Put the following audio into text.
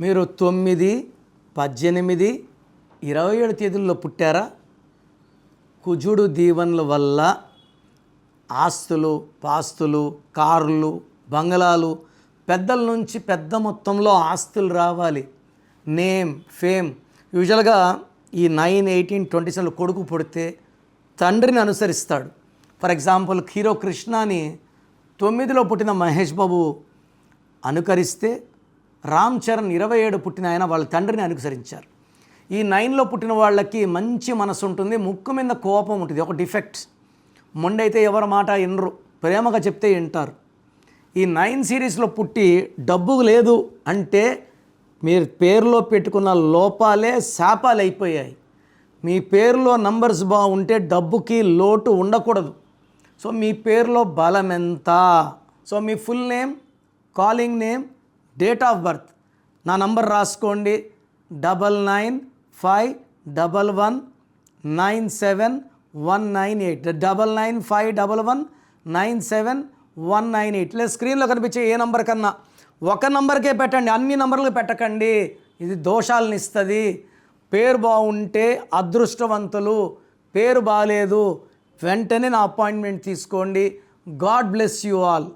మీరు తొమ్మిది పద్దెనిమిది ఇరవై ఏడు తేదీల్లో పుట్టారా? కుజుడు దీవెనల వల్ల ఆస్తులు పాస్తులు కార్లు బంగళాలు పెద్దల నుంచి పెద్ద మొత్తంలో ఆస్తులు రావాలి. Name fame. యూజువల్గా ఈ నైన్ ఎయిటీన్ ట్వంటీ సెవెన్ కొడుకు పుడితే తండ్రిని అనుసరిస్తాడు. ఫర్ ఎగ్జాంపుల్ హీరో కృష్ణని తొమ్మిదిలో పుట్టిన మహేష్ బాబు అనుకరిస్తే రామ్ చరణ్ ఇరవై ఏడు పుట్టిన ఆయన వాళ్ళ తండ్రిని అనుసరించారు. ఈ నైన్లో పుట్టిన వాళ్ళకి మంచి మనసు ఉంటుంది ముక్కు మీద కోపం ఉంటుంది ఒక డిఫెక్ట్. మొండైతే ఎవరి మాట వినరు ప్రేమగా చెప్తే వింటారు. ఈ నైన్ సిరీస్లో పుట్టి డబ్బు లేదు అంటే మీరు పేరులో పెట్టుకున్న లోపాలే శాపాలు అయిపోయాయి. మీ పేరులో నంబర్స్ బాగుంటే డబ్బుకి లోటు ఉండకూడదు. సో మీ పేరులో బలం ఎంత so me full name calling name date of birth నా నంబర్ రాసుకోండి. Double nine five double one nine seven one nine eight double nine five double one nine seven one nine eight లేదు స్క్రీన్లో కనిపించే ఏ number కన్నా ఒక నంబర్కే పెట్టండి. అన్ని నంబర్లకు పెట్టకండి. ఇది దోషాలను ఇస్తుంది. పేరు బాగుంటే అదృష్టవంతులు. పేరు బాగాలేదు వెంటనే నా అపాయింట్మెంట్ తీసుకోండి. God bless you all